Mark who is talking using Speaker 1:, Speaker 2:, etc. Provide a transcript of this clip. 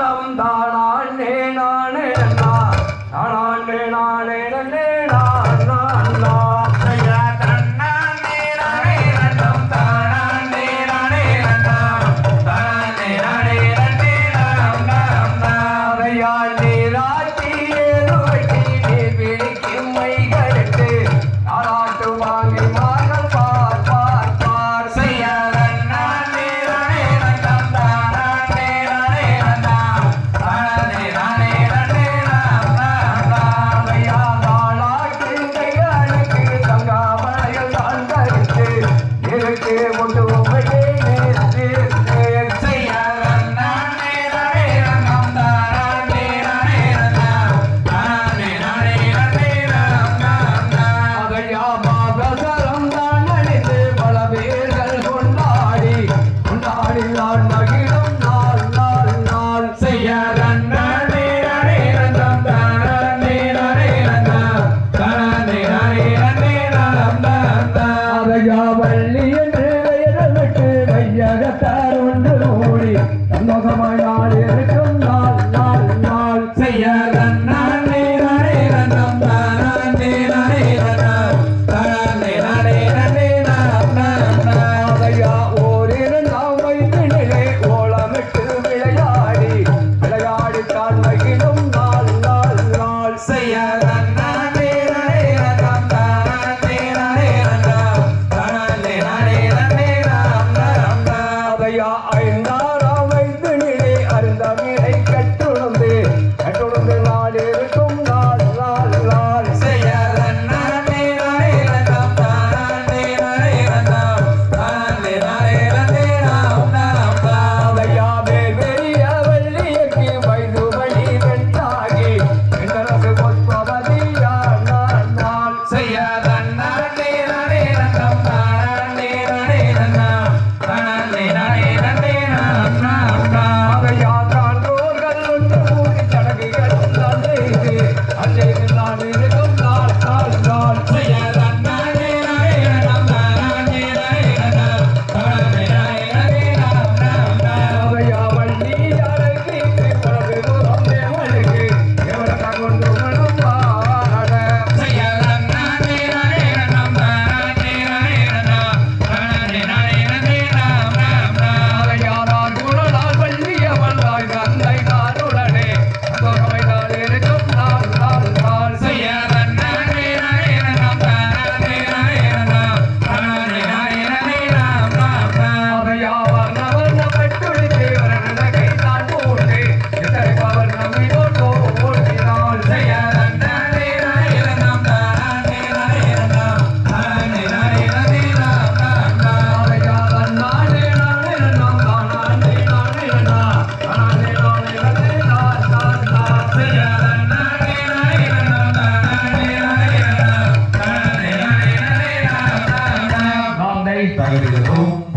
Speaker 1: വെള്ളവും താണ எனக்கு ஒன்று உலகத்தார் ஒன்று கூடி சந்தோஷமாய் நாள் இருக்கும் நாள் நாள் நாள்.
Speaker 2: செய்ய Yeah.
Speaker 3: I've been at home.